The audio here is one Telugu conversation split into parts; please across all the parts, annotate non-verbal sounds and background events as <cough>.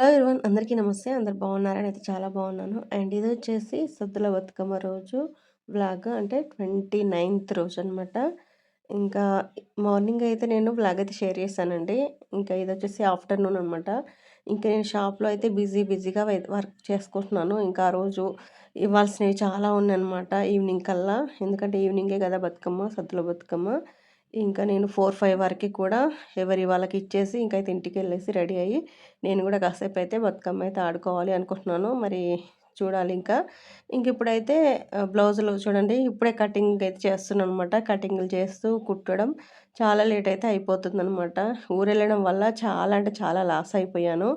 హలో ఇరువన్ అందరికీ నమస్తే. అందరు బాగున్నారని అయితే చాలా బాగున్నాను. అండ్ ఇది వచ్చేసి సద్దుల బతుకమ్మ రోజు బ్లాగ్ అంటే ట్వంటీ నైన్త్ రోజు అనమాట ఇంకా మార్నింగ్ అయితే నేను బ్లాగ్ అయితే షేర్ చేశానండి. ఇంకా ఇది వచ్చేసి ఆఫ్టర్నూన్ అనమాట ఇంకా నేను షాప్లో అయితే బిజీ బిజీగా వర్క్ చేసుకుంటున్నాను. ఇంకా ఆ రోజు ఇవ్వాల్సినవి చాలా ఉన్నాయన్నమాట ఈవినింగ్ కల్లా. ఎందుకంటే ఈవినింగే కదా బతుకమ్మ సద్దుల బతుకమ్మ. ఇంకా నేను ఫోర్ ఫైవ్ వరకు కూడా ఎవరి వాళ్ళకి ఇచ్చేసి ఇంకైతే ఇంటికి వెళ్ళేసి రెడీ అయ్యి నేను కూడా కాసేపు అయితే బతుకమ్మ అయితే ఆడుకోవాలి అనుకుంటున్నాను. మరి చూడాలి ఇంకా. ఇంక ఇప్పుడైతే బ్లౌజులు చూడండి. ఇప్పుడే కటింగ్ అయితే చేస్తున్నాను అనమాట కటింగ్లు చేస్తూ కుట్టడం. చాలా లేట్ అయితే అయిపోతుంది అనమాట ఊరెళ్ళడం వల్ల చాలా అంటే చాలా లాస్ అయిపోయాను.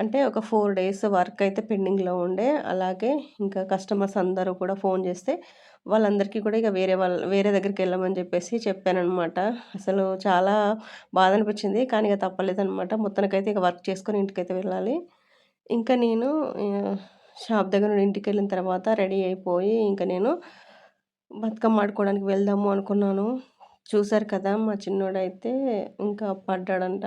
అంటే ఒక ఫోర్ డేస్ వర్క్ అయితే పెండింగ్లో ఉండే. అలాగే ఇంకా కస్టమర్స్ అందరూ కూడా ఫోన్ చేస్తే వాళ్ళందరికీ కూడా ఇక వేరే వాళ్ళ వేరే దగ్గరికి వెళ్ళమని చెప్పేసి చెప్పానమాట అసలు చాలా బాధ అనిపించింది కానీ ఇక తప్పలేదనమాట. మొత్తానికైతే ఇక వర్క్ చేసుకొని ఇంటికైతే వెళ్ళాలి. ఇంకా నేను షాప్ దగ్గర నుండి ఇంటికి వెళ్ళిన తర్వాత రెడీ అయిపోయి ఇంకా నేను బతుకమ్మ ఆడుకోవడానికి వెళ్దాము అనుకున్నాను. చూసారు కదా! మా చిన్నోడైతే ఇంకా పడ్డాడంట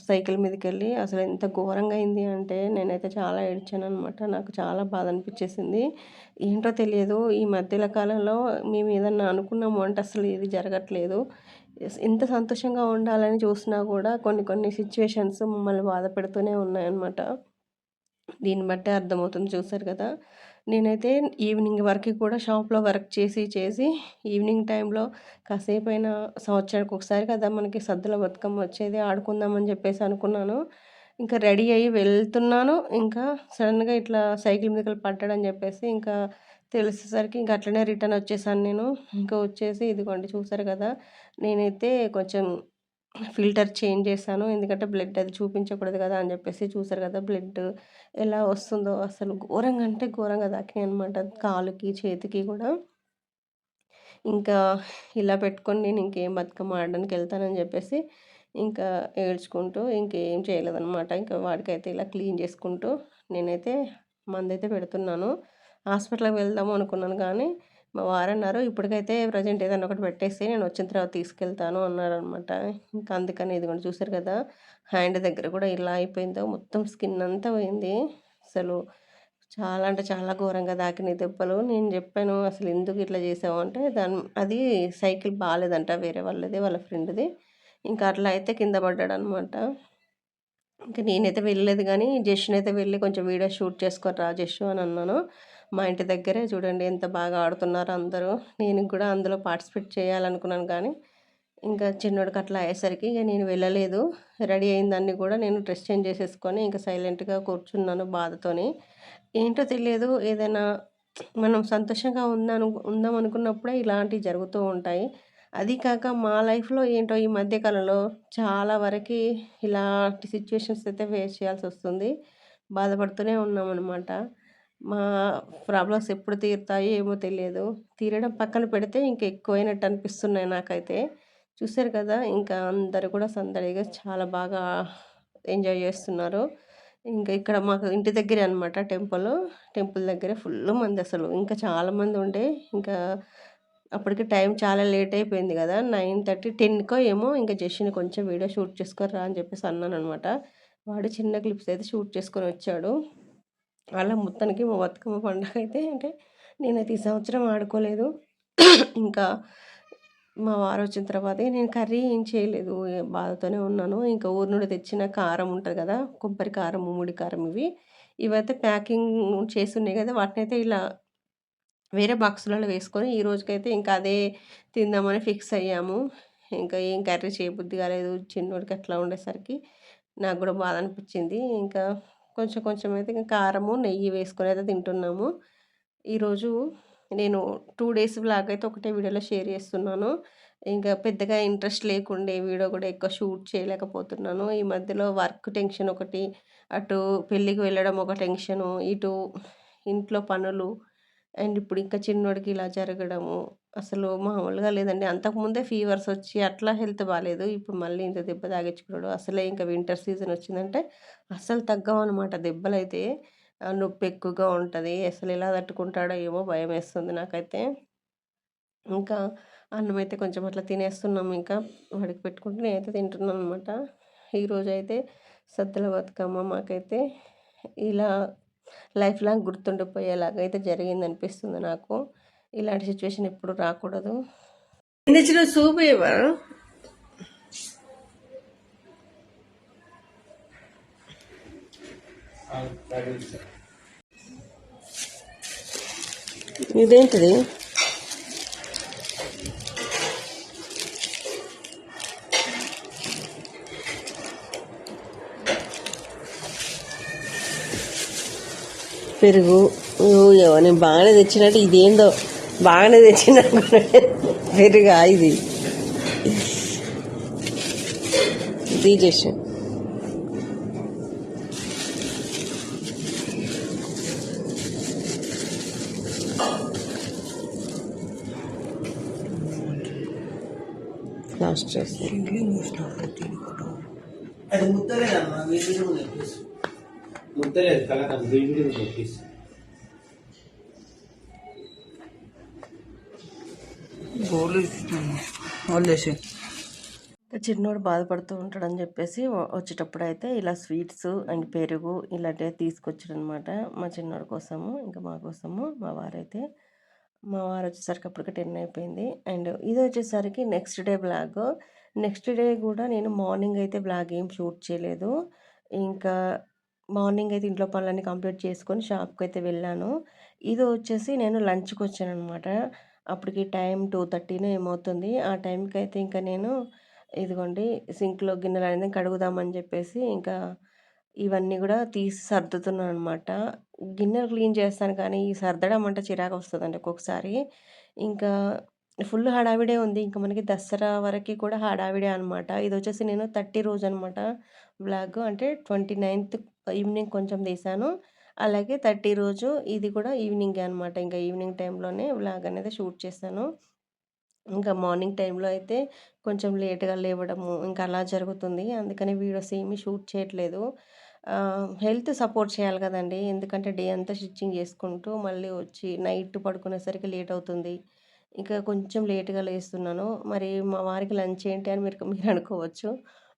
సైకిల్ మీదకి వెళ్ళి అసలు ఎంత ఘోరంగా అయింది అంటే నేనైతే చాలా ఏడ్చాను అనమాట నాకు చాలా బాధ అనిపించేసింది ఏంటో తెలియదు. ఈ మధ్యల కాలంలో మేము ఏదన్నా అనుకున్నాము అంటే అసలు ఇది జరగట్లేదు. ఎంత సంతోషంగా ఉండాలని చూసినా కూడా కొన్ని కొన్ని సిచ్యువేషన్స్ మమ్మల్ని బాధ పెడుతూనే ఉన్నాయన్నమాట. దీన్ని బట్టే అర్థమవుతుంది చూసారు కదా! నేనైతే ఈవినింగ్ వరకు కూడా షాప్లో వర్క్ చేసి చేసి ఈవినింగ్ టైంలో కాసేపు అయినా సంవత్సరానికి ఒకసారి కదా మనకి సద్దుల బతుకమ్మ వచ్చేది ఆడుకుందామని చెప్పేసి అనుకున్నాను. ఇంకా రెడీ అయ్యి వెళ్తున్నాను. ఇంకా సడన్గా ఇట్లా సైకిల్ మీద పట్టడం చెప్పేసి ఇంకా తెలిసేసరికి ఇంకా అట్లనే రిటర్న్ వచ్చేసాను నేను. ఇంకా వచ్చేసి ఇదిగోండి చూసారు కదా నేనైతే కొంచెం ఫిల్టర్ చేంజ్ చేశాను. ఎందుకంటే బ్లడ్ అది చూపించకూడదు కదా అని చెప్పేసి చూసారు కదా బ్లడ్ ఎలా వస్తుందో అసలు ఘోరంగా అంటే ఘోరంగా దాకినాయి అనమాట కాలుకి చేతికి కూడా. ఇంకా ఇలా పెట్టుకొని నేను ఇంకేం బతుకమ్మ ఆడడానికి వెళ్తానని చెప్పేసి ఇంకా ఏడ్చుకుంటూ ఇంకేం చేయలేదన్నమాట. ఇంకా వాడికైతే ఇలా క్లీన్ చేసుకుంటూ నేనైతే మందైతే పెడుతున్నాను. హాస్పిటల్కి వెళ్దాము అనుకున్నాను కానీ మా వారన్నారు ఇప్పటికైతే ప్రజెంట్ ఏదైనా ఒకటి పెట్టేసి నేను వచ్చిన తర్వాత తీసుకెళ్తాను అన్నారనమాట ఇంకా అందుకని ఇది కూడా చూసారు కదా హ్యాండ్ దగ్గర కూడా ఇలా అయిపోయిందో మొత్తం స్కిన్ అంతా పోయింది. అసలు చాలా అంటే చాలా ఘోరంగా దాకినాయి దెబ్బలు. నేను చెప్పాను అసలు ఎందుకు ఇట్లా చేసావు? అంటే దాని అది సైకిల్ బాగాలేదంట వేరే వాళ్ళది వాళ్ళ ఫ్రెండ్ది. ఇంకా అట్లా అయితే కింద పడ్డాడు అనమాట ఇంకా నేనైతే వెళ్ళలేదు కానీ జస్ట్ అయితే వెళ్ళి కొంచెం వీడియో షూట్ చేసుకోరా రా జస్ట్ అని అన్నాను. మా ఇంటి దగ్గరే చూడండి ఎంత బాగా ఆడుతున్నారు అందరూ. నేను కూడా అందులో పార్టిసిపేట్ చేయాలనుకున్నాను కానీ ఇంకా చిన్నోడికి అట్లా అయ్యేసరికి ఇక నేను వెళ్ళలేదు. రెడీ అయిందాన్ని కూడా నేను డ్రెస్ చేంజ్ చేసేసుకొని ఇంకా సైలెంట్గా కూర్చున్నాను బాధతోని. ఏంటో తెలియదు. ఏదైనా మనం సంతోషంగా ఉందాను ఉందాం అనుకున్నప్పుడే ఇలాంటివి జరుగుతూ ఉంటాయి. అది కాక మా లైఫ్లో ఏంటో ఈ మధ్యకాలంలో చాలా వరకు ఇలాంటి సిచ్యువేషన్స్ అయితే ఫేస్ చేయాల్సి వస్తుంది. బాధపడుతూనే ఉన్నాం అనమాట మా ప్రాబ్లమ్స్ ఎప్పుడు తీరుతాయో ఏమో తెలియదు. తీరడం పక్కన పెడితే ఇంకా ఎక్కువైనట్టు అనిపిస్తున్నాయి నాకైతే. చూసారు కదా ఇంకా అందరు కూడా సందడిగా చాలా బాగా ఎంజాయ్ చేస్తున్నారు. ఇంకా ఇక్కడ మాకు ఇంటి దగ్గరే అనమాట టెంపుల్. టెంపుల్ దగ్గరే ఫుల్ మంది అసలు. ఇంకా చాలామంది ఉండే. ఇంకా అప్పటికి టైం చాలా లేట్ అయిపోయింది కదా నైన్ థర్టీ టెన్కో ఏమో ఇంకా జస్ట్ని కొంచెం వీడియో షూట్ చేసుకొని రా అని చెప్పేసి అన్నాను అనమాట వాడు చిన్న క్లిప్స్ అయితే షూట్ చేసుకొని వచ్చాడు. అలా మొత్తానికి మా బతుకమ్మ పండుగ అయితే అంటే నేనైతే ఈ సంవత్సరం ఆడుకోలేదు. ఇంకా మా వారు వచ్చిన తర్వాత నేను కర్రీ ఏం చేయలేదు. బాధతోనే ఉన్నాను. ఇంకా ఊరు నుండి తెచ్చిన కారం ఉంటుంది కదా కొబ్బరి కారం ముడి కారం ఇవి. ఇవైతే ప్యాకింగ్ చేసి ఉన్నాయి కదా వాటిని అయితే ఇలా వేరే బాక్సులలో వేసుకొని ఈ రోజుకైతే ఇంకా అదే తిందామని ఫిక్స్ అయ్యాము. ఇంకా ఏం కర్రీ చేయబుద్ధి కాలేదు. చిన్నోడికి అట్లా ఉండేసరికి నాకు కూడా బాధ అనిపించింది. ఇంకా కొంచెం కొంచెం అయితే ఇంకా కారము నెయ్యి వేసుకొని అయితే తింటున్నాము. ఈరోజు నేను టూ డేస్ బ్లాగ్ అయితే ఒకటే వీడియోలో షేర్ చేస్తున్నాను. ఇంకా పెద్దగా ఇంట్రెస్ట్ లేకుండే వీడియో కూడా ఎక్కువ షూట్ చేయలేకపోతున్నాను. ఈ మధ్యలో వర్క్ టెన్షన్ ఒకటి అటు పెళ్ళికి వెళ్ళడం ఒక టెన్షను ఇటు ఇంట్లో పనులు అండ్ ఇప్పుడు ఇంకా చిన్నోడికి ఇలా జరగడము అసలు మామూలుగా లేదండి. అంతకుముందే ఫీవర్స్ వచ్చి అట్లా హెల్త్ బాగాలేదు ఇప్పుడు మళ్ళీ ఇంత దెబ్బ తాగించుకున్నాడు. అసలే ఇంకా వింటర్ సీజన్ వచ్చిందంటే అస్సలు తగ్గవు అనమాట దెబ్బలైతే నొప్పి ఎక్కువగా ఉంటుంది. అసలు ఎలా తట్టుకుంటాడో ఏమో భయం వేస్తుంది నాకైతే. ఇంకా అన్నం అయితే కొంచెం అట్లా తినేస్తున్నాం ఇంకా. వాడికి పెట్టుకుంటూ నేనైతే తింటున్నాను అనమాట ఈరోజు అయితే సద్దల బతుకమ్మ మాకైతే ఇలా లైఫ్ లాంగ్ గుర్తుండిపోయేలాగా అయితే జరిగింది అనిపిస్తుంది నాకు. ఇలాంటి సిచ్యువేషన్ ఎప్పుడు రాకూడదు. సూప్ ఇదేంటిది? పెరుగు ఏవో నేను బాగానే తెచ్చినట్టు ఇదేందో బాగానే తెచ్చిన పెరుగా ఇది. తీసేసి లాస్ట్ చేసి అది ముద్దలేదమ్మా వేడి కలకం వదిలేసి చిన్నోడు బాధపడుతూ ఉంటాడని చెప్పేసి వచ్చేటప్పుడు అయితే ఇలా స్వీట్స్ అండ్ పెరుగు ఇలాంటివి తీసుకొచ్చాడు అనమాట మా చిన్నోడి కోసము ఇంకా మా కోసము మా వారైతే. మా వారు వచ్చేసరికి అప్పటికి టెన్ అయిపోయింది. అండ్ ఇది వచ్చేసరికి next day blog. Next day కూడా నేను మార్నింగ్ అయితే బ్లాగ్ ఏం షూట్ చేయలేదు. ఇంకా మార్నింగ్ అయితే ఇంట్లో పనులన్నీ కంప్లీట్ చేసుకొని షాప్కి అయితే వెళ్ళాను. ఇది వచ్చేసి నేను లంచ్కి వచ్చాను అనమాట అప్పటికి టైం టూ థర్టీనో ఏమవుతుంది. ఆ టైంకి అయితే ఇంకా నేను ఇదిగోండి సింక్లో గిన్నెలు అనేది కడుగుదామని చెప్పేసి ఇంకా ఇవన్నీ కూడా తీసి సర్దుతున్నాను అనమాట గిన్నెలు క్లీన్ చేస్తాను కానీ ఈ సర్దడం అంటే చిరాకు వస్తుందండి ఒక్కొక్కసారి. ఇంకా ఫుల్ హడావిడే ఉంది. ఇంకా మనకి దసరా వరకు కూడా హడావిడే అనమాట ఇది వచ్చేసి నేను థర్టీ రోజు అనమాట బ్లాగ్ అంటే ట్వంటీ నైన్త్ ఈవినింగ్ కొంచెం తీసాను. అలాగే థర్టీ రోజు ఇది కూడా ఈవినింగ్ అనమాట ఇంకా ఈవినింగ్ టైంలోనే బ్లాగ్ అనేది షూట్ చేశాను. ఇంకా మార్నింగ్ టైంలో అయితే కొంచెం లేట్గా లేవడము ఇంకా అలా జరుగుతుంది. అందుకని వీడియోస్ ఏమీ షూట్ చేయట్లేదు. హెల్త్ సపోర్ట్ చేయాలి కదండి. ఎందుకంటే డే అంతా స్టిచ్చింగ్ చేసుకుంటూ మళ్ళీ వచ్చి నైట్ పడుకునేసరికి లేట్ అవుతుంది. ఇంకా కొంచెం లేట్గా లేస్తున్నాను. మరి మా వారికి లంచ్ ఏంటి అని మీరు మీరు అనుకోవచ్చు.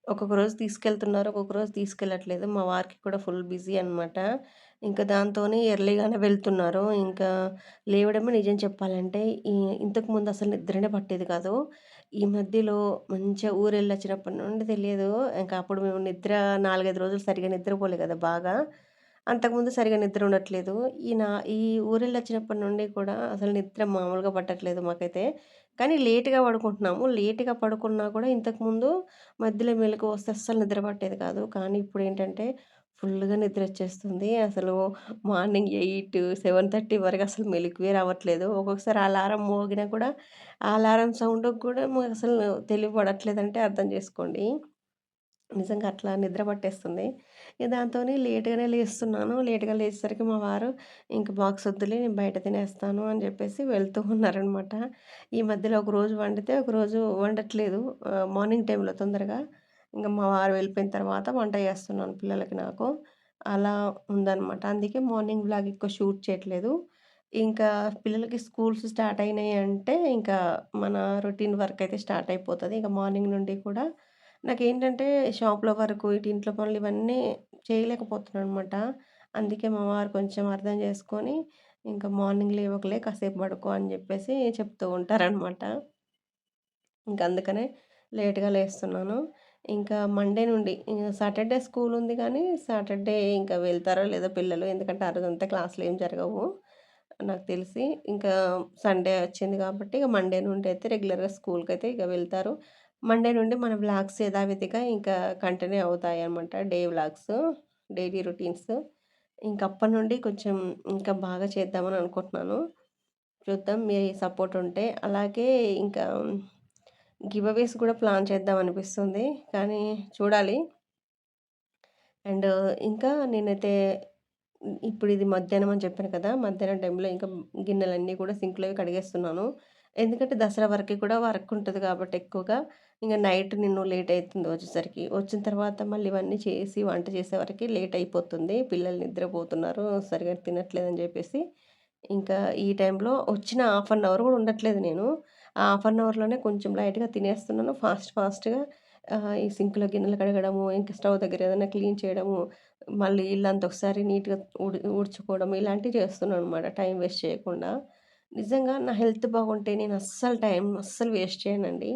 ఒక్కొక్క రోజు తీసుకెళ్తున్నారు ఒక్కొక్క రోజు తీసుకెళ్ళట్లేదు. మా వారికి కూడా ఫుల్ బిజీ అనమాట ఇంకా దాంతోనే ఎర్లీగానే వెళ్తున్నారు. ఇంకా లేవడమే నిజం చెప్పాలంటే ఇంతకుముందు ఇంతకు ముందు అసలు నిద్రనే పట్టేది కాదు. ఈ మధ్యలో మంచిగా ఊరెళ్ళి వచ్చినప్పటి నుండి తెలియదు. ఇంకా అప్పుడు మేము నిద్ర నాలుగైదు రోజులు సరిగా నిద్రపోలే కదా బాగా. అంతకుముందు సరిగా నిద్ర ఉండట్లేదు. ఈ నా ఈ ఊరెళ్ళి వచ్చినప్పటి నుండి కూడా అసలు నిద్ర మామూలుగా పట్టట్లేదు మాకైతే. కానీ లేటుగా పడుకుంటున్నాము. లేటుగా పడుకున్నా కూడా ఇంతకుముందు మధ్యలో మెలకు వస్తే అస్సలు నిద్ర పట్టేది కాదు. కానీ ఇప్పుడు ఏంటంటే ఫుల్గా నిద్ర వచ్చేస్తుంది. అసలు మార్నింగ్ ఎయిట్ సెవెన్ థర్టీ వరకు అసలు మెలుకువే రావట్లేదు. ఒక్కొక్కసారి అలారం మోగినా కూడా అలారం సౌండ్కి కూడా మాకు అసలు తెలివి పడట్లేదంటే అర్థం చేసుకోండి. నిజంగా అట్లా నిద్ర పట్టేస్తుంది ఇక దాంతో లేట్‌గానే లేస్తున్నాను. లేట్‌గా లేచేసరికి మా వారు ఇంక బాక్స్ వద్దులే నేను బయట తినేస్తాను అని చెప్పేసి వెళ్తూ ఉన్నారనమాట. ఈ మధ్యలో ఒకరోజు వండితే ఒకరోజు వండట్లేదు. మార్నింగ్ టైంలో తొందరగా. ఇంకా మా వారు వెళ్ళిపోయిన తర్వాత వంట చేస్తున్నాను పిల్లలకి నాకు. అలా ఉందనమాట. అందుకే మార్నింగ్ బ్లాగ్ ఎక్కువ షూట్ చేయట్లేదు. ఇంకా పిల్లలకి స్కూల్స్ స్టార్ట్ అయినాయి అంటే ఇంకా మన రొటీన్ వర్క్ అయితే స్టార్ట్ అయిపోతుంది ఇంకా మార్నింగ్ నుండి కూడా నాకేంటంటే షాప్‌లో వరకు, ఇటు ఇంట్లో పనులు ఇవన్నీ చేయలేకపోతున్నాననమాట. అందుకే మా వారు కొంచెం అర్థం చేసుకొని, ఇంకా మార్నింగ్ లేవకలే కాసేపు పడుకో అని చెప్పేసి చెప్తూ ఉంటారనమాట. ఇంక అందుకనే లేట్‌గా లేస్తున్నాను. ఇంకా మండే నుండి సాటర్‌డే స్కూల్ ఉంది కానీ, సాటర్‌డే ఇంకా వెళ్తారో లేదో పిల్లలు. ఎందుకంటే ఆ రోజంతా క్లాసులు ఏం జరగవు నాకు తెలిసి. ఇంకా సండే వచ్చింది కాబట్టి ఇక మండే నుండి అయితే రెగ్యులర్‌గా స్కూల్కి అయితే ఇక వెళ్తారు. మండే నుండి మన వ్లాగ్స్ యథావిధిగా ఇంకా కంటిన్యూ అవుతాయి అనమాట డే వ్లాగ్స్, డైలీ రొటీన్స్. ఇంకా అప్పటి నుండి కొంచెం ఇంకా బాగా చేద్దామని అనుకుంటున్నాను. చూద్దాం మీ సపోర్ట్ ఉంటే. అలాగే ఇంకా గివ్ అవేస్ కూడా ప్లాన్ చేద్దాం అనిపిస్తుంది. కానీ చూడాలి. అండ్ ఇంకా నేనైతే ఇప్పుడు ఇది మధ్యాహ్నం అని చెప్పాను కదా! మధ్యాహ్నం టైంలో ఇంకా గిన్నెలన్నీ కూడా సింక్‌లోవి కడిగేస్తున్నాను. ఎందుకంటే దసరా వరకు కూడా వర్క్ ఉంటుంది కాబట్టి ఎక్కువగా, ఇంకా నైట్ నిన్ను లేట్ అవుతుంది వచ్చేసరికి. వచ్చిన తర్వాత మళ్ళీ ఇవన్నీ చేసి వంట చేసేవరకు లేట్ అయిపోతుంది. పిల్లలు నిద్రపోతున్నారు. సరిగ్గా తినట్లేదని చెప్పేసి. ఇంకా ఈ టైంలో వచ్చిన హాఫ్ అన్ అవర్ కూడా ఉండట్లేదు నేను. ఆ హాఫ్ అన్ అవర్‌లోనే కొంచెం లైట్‌గా తినేస్తున్నాను. ఫాస్ట్ ఫాస్ట్‌గా ఈ సింక్‌లో గిన్నెలు కడగడము, ఇంకా స్టవ్ దగ్గర ఏదైనా క్లీన్ చేయడము, మళ్ళీ ఇల్లంతా ఒకసారి నీట్‌గా ఉడి ఊడ్చుకోవడం ఇలాంటివి చేస్తున్నాననమాట టైం వేస్ట్ చేయకుండా. నిజంగా నా హెల్త్ బాగుంటే నేను అస్సలు టైం అస్సలు వేస్ట్ చేయనండి.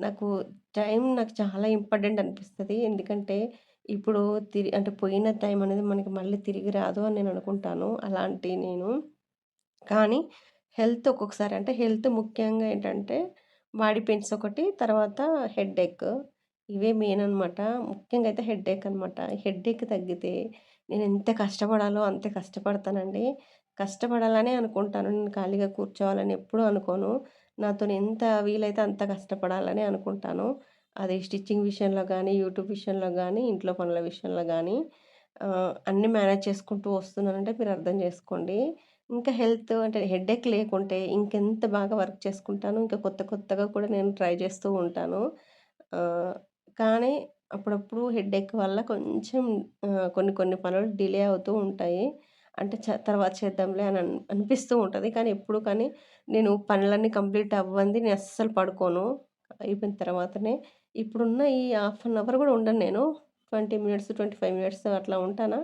నాకు టైం నాకు చాలా ఇంపార్టెంట్ అనిపిస్తుంది ఎందుకంటే ఇప్పుడు తిరి అంటే పోయిన టైం అనేది మనకి మళ్ళీ తిరిగి రాదు అని నేను అనుకుంటాను. అలాంటి నేను కానీ హెల్త్ ఒక్కొక్కసారి అంటే హెల్త్ ముఖ్యంగా ఏంటంటే బాడీ పెయిన్స్ ఒకటి, తర్వాత హెడ్‌ఏక్ ఇవే మెయిన్ అనమాట. ముఖ్యంగా అయితే హెడ్‌ఏక్ అనమాట. హెడ్‌ఏక్ తగ్గితే నేను ఎంత కష్టపడాలో అంతే కష్టపడతానండి. కష్టపడాలనే అనుకుంటాను. నేను ఖాళీగా కూర్చోవాలని ఎప్పుడూ అనుకోను. నాతోని ఎంత వీలైతే అంత కష్టపడాలని అనుకుంటాను. అది స్టిచ్చింగ్ విషయంలో కానీ యూట్యూబ్ విషయంలో కానీ ఇంట్లో పనుల విషయంలో కానీ అన్నీ మేనేజ్ చేసుకుంటూ వస్తున్నానంటే మీరు అర్థం చేసుకోండి. ఇంకా హెల్త్ అంటే హెడేక్ లేకుంటే ఇంకెంత బాగా వర్క్ చేసుకుంటాను. ఇంకా కొత్త కొత్తగా కూడా నేను ట్రై చేస్తూ ఉంటాను. కానీ అప్పుడప్పుడు హెడేక్ వల్ల కొంచెం కొన్ని కొన్ని పనులు డిలే అవుతూ ఉంటాయి. అంటే చ తర్వాత చేద్దాంలే అని అనిపిస్తూ ఉంటుంది కానీ ఎప్పుడు కానీ నేను పనులన్నీ కంప్లీట్ అవ్వంది నేను అస్సలు పడుకోను. అయిపోయిన తర్వాతనే ఇప్పుడున్న ఈ హాఫ్ అన్ అవర్ కూడా ఉండను నేను. 20 మినిట్స్, 25 మినిట్స్ అట్లా ఉంటానా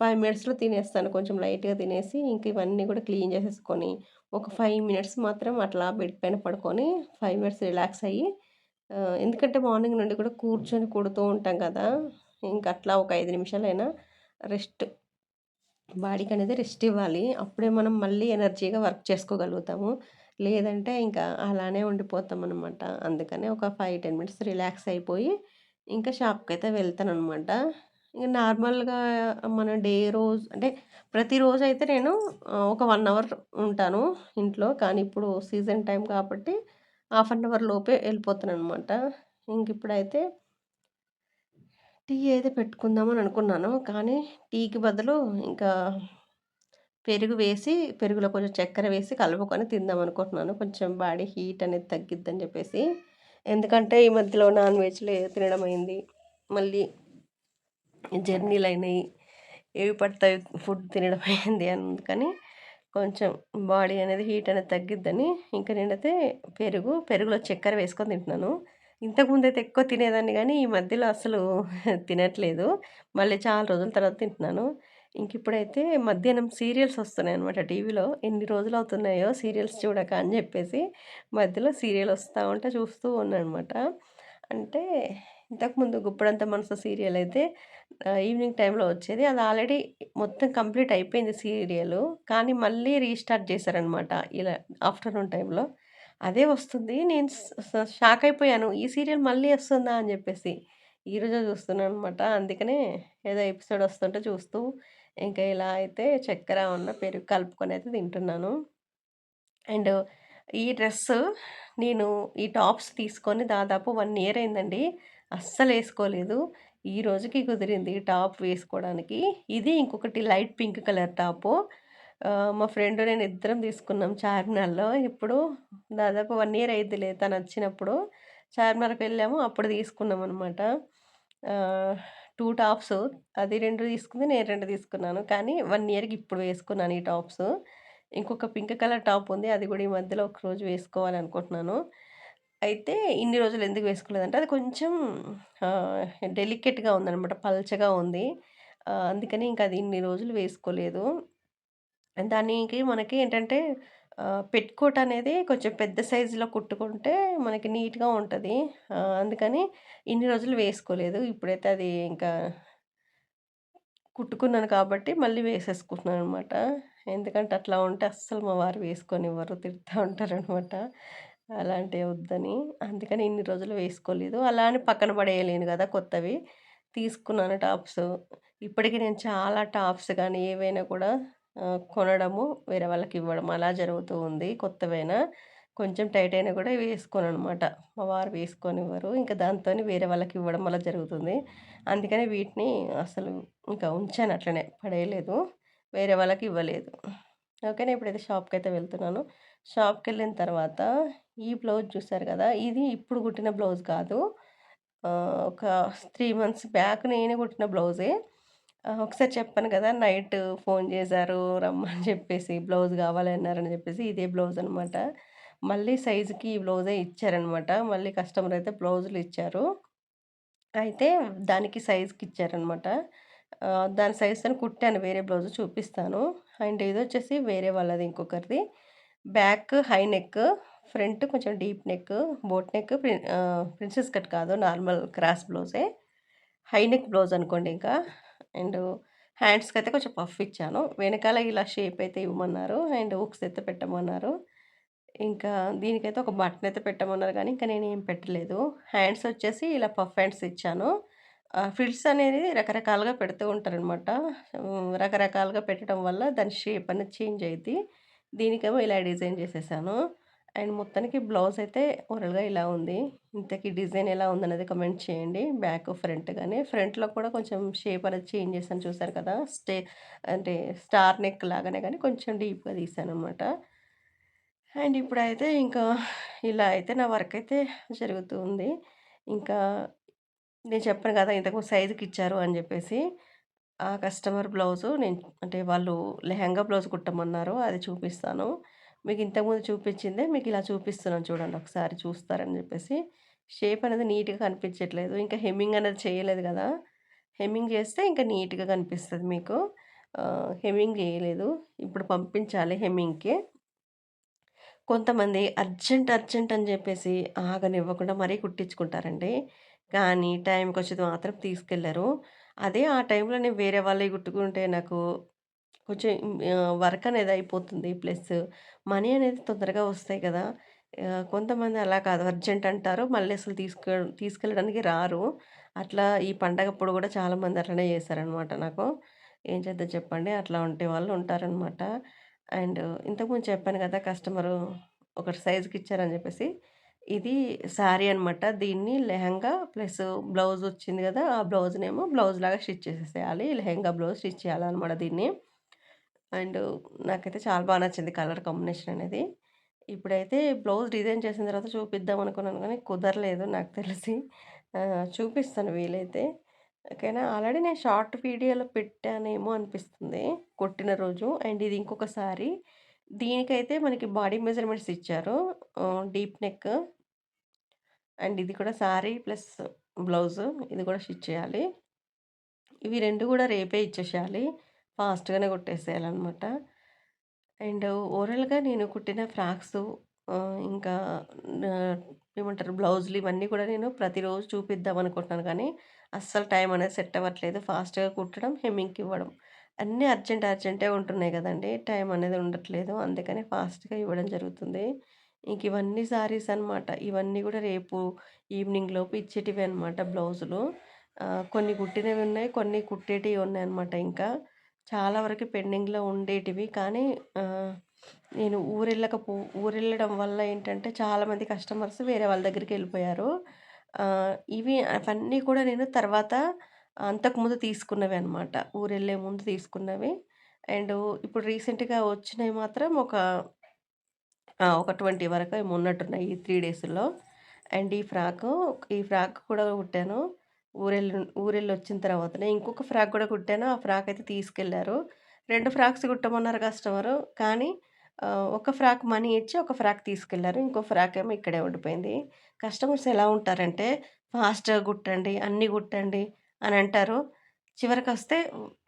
ఫైవ్ మినిట్స్‌లో తినేస్తాను. కొంచెం లైట్‌గా తినేసి ఇంక ఇవన్నీ కూడా క్లీన్ చేసేసుకొని, ఒక ఫైవ్ మినిట్స్ మాత్రం అట్లా బెడ్ పైన పడుకొని ఫైవ్ మినిట్స్ రిలాక్స్ అయ్యి ఎందుకంటే మార్నింగ్ నుండి కూడా కూర్చొని కుడుతూ ఉంటాం కదా! ఇంక అట్లా ఒక ఐదు నిమిషాలైనా రెస్ట్ బాడీకి అనేది రెస్ట్ ఇవ్వాలి. అప్పుడే మనం మళ్ళీ ఎనర్జీగా వర్క్ చేసుకోగలుగుతాము. లేదంటే ఇంకా అలానే ఉండిపోతాం అనమాట అందుకనే ఒక 5, 10 మినిట్స్ రిలాక్స్ అయిపోయి, ఇంకా షాప్కి అయితే వెళ్తాననమాట. ఇంకా నార్మల్‌గా మన డే రోజు అంటే ప్రతిరోజైతే నేను ఒక వన్ అవర్ ఉంటాను ఇంట్లో. కానీ ఇప్పుడు సీజన్ టైం కాబట్టి హాఫ్ అన్ అవర్ లోపే వెళ్ళిపోతాను అనమాట ఇంకిప్పుడైతే టీ ఏదో పెట్టుకుందామని అనుకున్నాను. కానీ టీకి బదులు ఇంకా పెరుగు వేసి, పెరుగులో కొంచెం చక్కెర వేసి కలుపుకొని తిందాం అనుకుంటున్నాను కొంచెం బాడీ హీట్ అనేది తగ్గిద్దని చెప్పేసి. ఎందుకంటే ఈ మధ్యలో నాన్ వెజ్లో తినడం అయింది. మళ్ళీ జర్నీలు అయినాయి ఏవి పడితే ఫుడ్ తినడం అయింది. అందుకని కొంచెం బాడీ అనేది హీట్ అనేది తగ్గిద్దని ఇంకా నేనైతే పెరుగు, పెరుగులో చక్కెర వేసుకొని తింటున్నాను. ఇంతకుముందయితే ఎక్కువ తినేదాన్ని కానీ ఈ మధ్యలో అసలు <laughs> తినట్లేదు. మళ్ళీ చాలా రోజుల తర్వాత తింటున్నాను. ఇంకిప్పుడైతే మధ్యాహ్నం సీరియల్స్ వస్తున్నాయి అనమాట టీవీలో. ఎన్ని రోజులు అవుతున్నాయో సీరియల్స్ చూడక అని చెప్పేసి మధ్యలో సీరియల్ వస్తూ ఉంటే చూస్తూ ఉన్నాననమాట. అంటే ఇంతకుముందు గుప్పడంత మనసు' సీరియల్ అయితే ఈవినింగ్ టైంలో వచ్చేది. అది ఆల్రెడీ మొత్తం కంప్లీట్ అయిపోయింది సీరియల్ కానీ మళ్ళీ రీస్టార్ట్ చేశారనమాట. ఇలా ఆఫ్టర్‌నూన్ టైంలో. అదే వస్తుంది. నేను షాక్ అయిపోయాను. ఈ సీరియల్ మళ్ళీ వస్తుందా అని చెప్పేసి ఈరోజు చూస్తున్నాను అనమాట అందుకనే ఏదో ఎపిసోడ్ వస్తుంటే చూస్తూ, ఇంకా ఇలా అయితే చక్కెర ఉన్న పెరుగు కలుపుకొని అయితే తింటున్నాను. అండ్ ఈ డ్రెస్సు నేను ఈ టాప్స్ తీసుకొని దాదాపు వన్ ఇయర్ అయిందండి. అస్సలు వేసుకోలేదు ఈ రోజుకి కుదిరింది ఈ టాప్ వేసుకోవడానికి. ఇది ఇంకొకటి లైట్ పింక్ కలర్ టాపు. మా ఫ్రెండ్ నేను ఇద్దరం తీసుకున్నాం చార్మినార్‌లో. ఇప్పుడు దాదాపు వన్ ఇయర్ అయిద్దిలే తనొచ్చినప్పుడు. చార్మినార్‌కి వెళ్ళాము. అప్పుడు తీసుకున్నాం అనమాట టూ టాప్స్ అది రెండు తీసుకుంది. నేను రెండు తీసుకున్నాను. కానీ వన్ ఇయర్‌కి ఇప్పుడు వేసుకున్నాను ఈ టాప్స్. ఇంకొక పింక్ కలర్ టాప్ ఉంది. అది కూడా ఈ మధ్యలో ఒకరోజు వేసుకోవాలనుకుంటున్నాను. అయితే ఇన్ని రోజులు ఎందుకు వేసుకోలేదంటే అది కొంచెం డెలికేట్‌గా ఉందనమాట. పల్చగా ఉంది. అందుకని ఇంక అది ఇన్ని రోజులు వేసుకోలేదు. దానికి మనకి ఏంటంటే ఆహ్, పెట్‌కోట్ అనేది కొంచెం పెద్ద సైజులో కుట్టుకుంటే మనకి నీట్‌గా ఉంటుంది అందుకని ఇన్ని రోజులు వేసుకోలేదు. ఇప్పుడైతే అది ఇంకా కుట్టుకున్నాను కాబట్టి మళ్ళీ వేసేసుకుంటున్నాను అనమాట ఎందుకంటే అట్లా ఉంటే అస్సలు మా వారు వేసుకొని ఎవరు తిడుతూ ఉంటారనమాట. అలాంటివి వద్దని. అందుకని ఇన్ని రోజులు వేసుకోలేదు. అలా అని పక్కన పడేయలేను కదా కొత్తవి. తీసుకున్నాను టాప్స్. ఇప్పటికి నేను చాలా టాప్స్ కానీ ఏవైనా కూడా కొనడము, వేరే వాళ్ళకి ఇవ్వడం అలా జరుగుతూ ఉంది. కొత్తవైనా కొంచెం టైట్ అయినా కూడా వేసుకోననమాట. మా వారు వేసుకోనివ్వరు. ఇంకా దాంతోని వేరే వాళ్ళకి ఇవ్వడం అలా జరుగుతుంది. అందుకని వీటిని అసలు ఇంకా ఉంచాను అట్లనే పడేయలేదు. వేరే వాళ్ళకి ఇవ్వలేదు. ఓకేనా. ఇప్పుడైతే షాప్‌కైతే వెళ్తున్నాను. షాప్కి వెళ్ళిన తర్వాత ఈ బ్లౌజ్ చూసారు కదా! ఇది ఇప్పుడు కుట్టిన బ్లౌజ్ కాదు. ఒక త్రీ మంత్స్ బ్యాక్ నేనే కుట్టిన బ్లౌజే. ఒకసారి చెప్పాను కదా! నైట్ ఫోన్ చేశారు రమ్మని చెప్పేసి బ్లౌజ్ కావాలన్నారని చెప్పేసి ఇదే బ్లౌజ్ అనమాట. మళ్ళీ సైజుకి ఈ బ్లౌజే ఇచ్చారనమాట. మళ్ళీ కస్టమర్ అయితే బ్లౌజులు ఇచ్చారు. అయితే దానికి సైజుకి ఇచ్చారనమాట. దాని సైజుతో కుట్టాను వేరే బ్లౌజ్ చూపిస్తాను. అండ్ ఇది వచ్చేసి వేరే వాళ్ళది ఇంకొకరిది. బ్యాక్ హై నెక్, ఫ్రంట్ కొంచెం deep neck, boat neck prin princess cut కాదు నార్మల్ క్రాస్ బ్లౌజే. హై నెక్ బ్లౌజ్ అనుకోండి ఇంకా. అండ్ హ్యాండ్స్కి అయితే కొంచెం పఫ్ ఇచ్చాను. వెనకాల ఇలా షేప్ అయితే ఇవ్వమన్నారు. అండ్ హుక్స్ అయితే పెట్టమన్నారు. ఇంకా దీనికైతే ఒక బటన్ అయితే పెట్టమన్నారు కానీ, ఇంకా నేను ఏం పెట్టలేదు. హ్యాండ్స్ వచ్చేసి ఇలా పఫ్ హ్యాండ్స్ ఇచ్చాను. ఫిల్స్ అనేది రకరకాలుగా పెడుతూ ఉంటారనమాట. రకరకాలుగా పెట్టడం వల్ల దాని షేప్ అనేది చేంజ్ అయిద్ది. దీనికేమో ఇలా డిజైన్ చేసేసాను. అండ్ మొత్తానికి బ్లౌజ్ అయితే ఓవరాల్‌గా ఇలా ఉంది. ఇంతకీ డిజైన్ ఎలా ఉందనేది కమెంట్ చేయండి. బ్యాక్, ఫ్రంట్ కానీ ఫ్రంట్‌లో కూడా కొంచెం షేప్ అనేది చేంజ్ చేశాను చూసారు కదా! స్టే అంటే స్టార్ నెక్ లాగానే కానీ కొంచెం డీప్‌గా తీశాననమాట. అండ్ ఇప్పుడైతే ఇంకా ఇలా అయితే నా వర్క్ అయితే జరుగుతూ ఉంది. ఇంకా నేను చెప్పాను కదా! ఇంతకు సైజుకి ఇచ్చారు అని చెప్పేసి ఆ కస్టమర్ బ్లౌజు నేను అంటే వాళ్ళు లెహెంగా బ్లౌజ్ కుట్టమన్నారు. అది చూపిస్తాను. మీకు ఇంతకుముందు చూపించిందే మీకు ఇలా చూపిస్తున్నాను చూడండి ఒకసారి చూస్తారని చెప్పేసి షేప్ అనేది నీట్‌గా కనిపించట్లేదు. ఇంకా హెమ్మింగ్ అనేది చేయలేదు కదా హెమ్మింగ్ చేస్తే ఇంకా నీట్‌గా కనిపిస్తుంది మీకు. హెమ్మింగ్ చేయలేదు. ఇప్పుడు పంపించాలి హెమ్మింగ్‌కి. కొంతమంది అర్జెంట్, అర్జెంట్ అని చెప్పేసి ఆగనివ్వకుండా మరీ కుట్టించుకుంటారండి. కానీ టైంకి వచ్చేది మాత్రం తీసుకెళ్ళరు. అదే ఆ టైంలో నేను వేరే వాళ్ళవి కుట్టుకుంటే నాకు కొంచెం వర్క్ అనేది అయిపోతుంది. ప్లస్ మనీ అనేది తొందరగా వస్తాయి కదా! కొంతమంది అలా కాదు అర్జెంట్ అంటారు. మళ్ళీ అసలు తీసుకు తీసుకెళ్ళడానికి రారు. అట్లా ఈ పండగప్పుడు కూడా చాలామంది అట్లనే చేశారనమాట నాకు. ఏం చేద్దాం చెప్పండి? అట్లా ఉంటే వాళ్ళు ఉంటారనమాట. అండ్ ఇంతకుముందు చెప్పాను కదా! కస్టమరు ఒకటి సైజుకి ఇచ్చారని చెప్పేసి ఇది శారీ అనమాట. దీన్ని లెహెంగా ప్లస్ బ్లౌజ్ వచ్చింది కదా ఆ బ్లౌజ్‌నేమో బ్లౌజ్ లాగా స్టిచ్ చేసేసేయాలి. లెహంగా బ్లౌజ్ స్టిచ్ చేయాలన్నమాట దీన్ని. అండ్ నాకైతే చాలా బాగా నచ్చింది కలర్ కాంబినేషన్ అనేది. ఇప్పుడైతే బ్లౌజ్ డిజైన్ చేసిన తర్వాత చూపిద్దాం అనుకున్నాను కానీ కుదరలేదు నాకు తెలిసి. చూపిస్తాను వీలైతే. ఓకేనా. ఆల్రెడీ నేను షార్ట్ వీడియోలో పెట్టానేమో అనిపిస్తుంది. కొట్టిన రోజు. అండ్ ఇది ఇంకొక సారీ. దీనికైతే మనకి బాడీ మెజర్‌మెంట్స్ ఇచ్చారు. Deep neck. అండ్ ఇది కూడా శారీ ప్లస్ బ్లౌజు. ఇది కూడా స్టిచ్ చేయాలి. ఇవి రెండు కూడా రేపే ఇచ్చేసేయాలి. ఫాస్ట్‌గానే కుట్టేసేయాలన్నమాట అండ్ ఓవరాల్‌గా నేను కుట్టిన ఫ్రాక్స్ ఇంకా ఏమంటారు బ్లౌజులు ఇవన్నీ కూడా నేను ప్రతిరోజు చూపిద్దాం అనుకుంటున్నాను కానీ, అస్సలు టైం అనేది సెట్ అవ్వట్లేదు. ఫాస్ట్‌గా కుట్టడం, హెమ్మింగ్‌కి ఇవ్వడం. అన్నీ అర్జెంట్ అర్జెంటే ఉంటున్నాయి కదండి టైం అనేది ఉండట్లేదు. అందుకని ఫాస్ట్‌గా ఇవ్వడం జరుగుతుంది. ఇంక ఇవన్నీ సారీస్ అనమాట. ఇవన్నీ కూడా రేపు ఈవినింగ్ లోపు ఇచ్చేటివి అనమాట బ్లౌజులు. కొన్ని కుట్టినవి ఉన్నాయి. కొన్ని కుట్టేటివి ఉన్నాయి అనమాట ఇంకా. చాలా వరకు పెండింగ్‌లో ఉండేటివి. కానీ నేను ఊరెళ్ళకపో ఊరెళ్ళడం వల్ల ఏంటంటే చాలామంది కస్టమర్స్ వేరే వాళ్ళ దగ్గరికి వెళ్ళిపోయారు ఇవి అవన్నీ కూడా నేను తర్వాత అంతకుముందు తీసుకున్నవి అనమాట. ఊరెళ్ళే ముందు తీసుకున్నవి. అండ్ ఇప్పుడు రీసెంట్‌గా వచ్చినవి మాత్రం ఒక ఒక 20 వరకు ఏమి ఉన్నట్టున్నాయి ఈ త్రీ డేస్‌లో. అండ్ ఈ ఫ్రాకు, ఈ ఫ్రాక్ కూడా కుట్టాను. ఊరెళ్ళి వచ్చిన తర్వాతనే. ఇంకొక ఫ్రాక్ కూడా కుట్టాను. ఆ ఫ్రాక్ అయితే తీసుకెళ్ళారు. రెండు ఫ్రాక్స్ కుట్టమన్నారు కస్టమరు. కానీ ఒక ఫ్రాక్ మనీ ఇచ్చి, ఒక ఫ్రాక్ తీసుకెళ్ళారు. ఇంకో ఫ్రాక్ ఏమో ఇక్కడే ఉండిపోయింది. కస్టమర్స్ ఎలా ఉంటారంటే, ఫాస్ట్‌గా కుట్టండి, అన్నీ కుట్టండి అని అంటారు. చివరికి వస్తే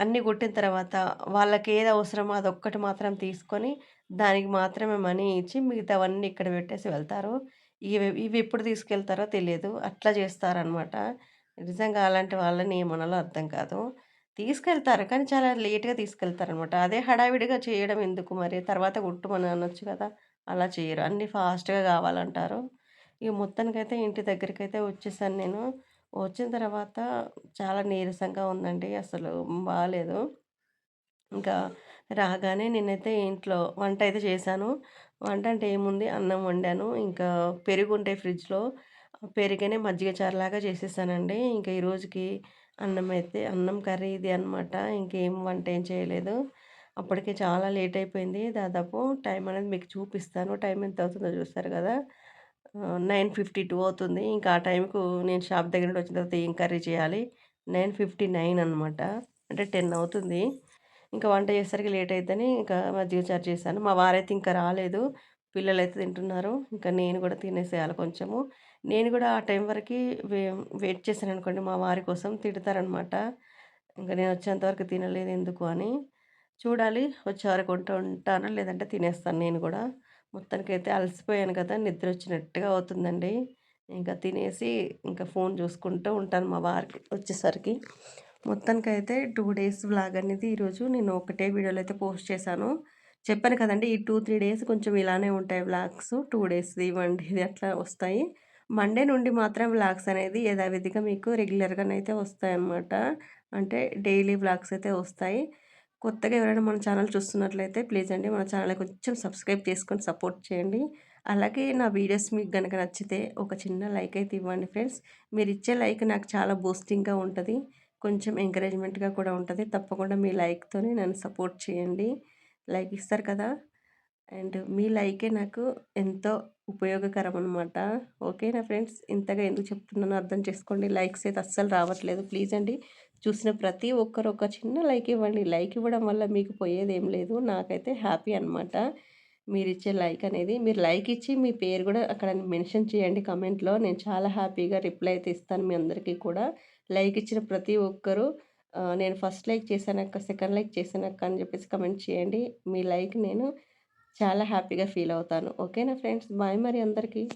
అన్నీ కుట్టిన తర్వాత వాళ్ళకి ఏది అవసరమో అదొక్కటి మాత్రం తీసుకొని, దానికి మాత్రమే మనీ ఇచ్చి మిగతావన్నీ ఇక్కడ పెట్టేసి వెళ్తారు. ఇవి ఇవి ఎప్పుడు తీసుకెళ్తారో తెలియదు. అట్లా చేస్తారనమాట. నిజంగా అలాంటి వాళ్ళని ఏమనాలో అర్థం కాదు. తీసుకెళ్తారు. కానీ చాలా లేట్‌గా తీసుకెళ్తారనమాట. అదే హడావిడిగా చేయడం ఎందుకు మరి? తర్వాత గుట్టుమని అనొచ్చు కదా! అలా చేయరు. అన్నీ ఫాస్ట్‌గా కావాలంటారు. ఇక మొత్తానికైతే ఇంటి దగ్గరికైతే వచ్చేసాను నేను. వచ్చిన తర్వాత చాలా నీరసంగా ఉందండి. అసలు బాగాలేదు ఇంకా రాగానే నేనైతే ఇంట్లో వంట అయితే చేశాను. వంట అంటే ఏముంది అన్నం వండాను. ఇంకా పెరుగుంటాయి ఫ్రిడ్జ్‌లో. పెరిగనే మజ్జిగ చారులాగా చేసేసానండి. ఇంకా ఈరోజుకి అన్నం అయితే అన్నం కర్రీ ఇది అనమాట. ఇంకేం వంట ఏం చేయలేదు. అప్పటికే చాలా లేట్ అయిపోయింది. దాదాపు టైం అనేది మీకు చూపిస్తాను. టైం ఎంత అవుతుందో చూస్తారు కదా! నైన్ ఫిఫ్టీ టూ అవుతుంది. ఇంకా ఆ టైంకు నేను షాప్ దగ్గర నుండి వచ్చిన తర్వాత ఏం కర్రీ చేయాలి? 9:59 అనమాట. అంటే 10 అవుతుంది. ఇంకా వంట చేసేసరికి లేట్ అవుతుంది ఇంకా మజ్జిగ చారు చేశాను. మా వారైతే ఇంకా రాలేదు. పిల్లలైతే తింటున్నారు. ఇంకా నేను కూడా తినేసేయాలి కొంచెము. నేను కూడా ఆ టైం వరకు వే వెయిట్ చేశాను అనుకోండి మా వారి కోసం తిడతారనమాట. ఇంకా నేను వచ్చేంత వరకు తినలేదు ఎందుకు అని. చూడాలి వచ్చేవరకు వరకు ఉంటాను. లేదంటే తినేస్తాను నేను గూడా. మొత్తానికైతే అలసిపోయాను కదా! నిద్ర వచ్చినట్టుగా అవుతుందండి. ఇంకా తినేసి ఇంకా ఫోన్ చూసుకుంటూ ఉంటాను మా వారికి వచ్చేసరికి. మొత్తానికైతే టూ డేస్ వ్లాగ్ అనేది ఈరోజు నేను ఒకటే వీడియోలో అయితే పోస్ట్ చేశాను. చెప్పాను కదండీ! ఈ 2, 3 డేస్ కొంచెం ఇలానే ఉంటాయి వ్లాగ్స్. టూ డేస్‌ది, ఇవ్వండి ఇది అట్లా వస్తాయి. మండే నుండి మాత్రం వ్లాగ్స్ అనేది యథావిధిగా మీకు రెగ్యులర్‌గానైతే వస్తాయన్నమాట. అంటే డైలీ వ్లాగ్స్ అయితే వస్తాయి. కొత్తగా ఎవరైనా మన ఛానల్ చూస్తున్నట్లయితే ప్లీజ్ అండి మన ఛానల్ కొంచెం సబ్స్క్రైబ్ చేసుకొని సపోర్ట్ చేయండి. అలాగే నా వీడియోస్ మీకు కనుక నచ్చితే ఒక చిన్న లైక్ అయితే ఇవ్వండి ఫ్రెండ్స్. మీరు ఇచ్చే లైక్ నాకు చాలా బూస్టింగ్‌గా ఉంటుంది కొంచెం ఎంకరేజ్‌మెంట్‌గా కూడా ఉంటుంది తప్పకుండా మీ లైక్తోనే నన్ను సపోర్ట్ చేయండి. లైక్ ఇస్తారు కదా! అండ్ మీ లైకే నాకు ఎంతో ఉపయోగకరం అనమాట. ఓకేనా ఫ్రెండ్స్? ఇంతగా ఎందుకు చెప్తున్నానో అర్థం చేసుకోండి. లైక్స్ అయితే అస్సలు రావట్లేదు. ప్లీజ్ అండి చూసిన ప్రతి ఒక్కరు ఒక చిన్న లైక్ ఇవ్వండి. లైక్ ఇవ్వడం వల్ల మీకు పోయేదేం లేదు. నాకైతే హ్యాపీ అనమాట. మీరిచ్చే లైక్ అనేది. మీరు లైక్ ఇచ్చి మీ పేరు కూడా అక్కడ మెన్షన్ చేయండి కమెంట్లో నేను చాలా హ్యాపీగా రిప్లై అయితే ఇస్తాను మీ అందరికీ కూడా. లైక్ ఇచ్చిన ప్రతి ఒక్కరు నేను ఫస్ట్ లైక్ చేశానక్క, సెకండ్ లైక్ చేశానక్క అని చెప్పేసి కమెంట్ చేయండి. మీ లైక్ నేను చాలా హ్యాపీగా ఫీల్ అవుతాను. ఓకేనా ఫ్రెండ్స్? బాయ్ మరి అందరికీ.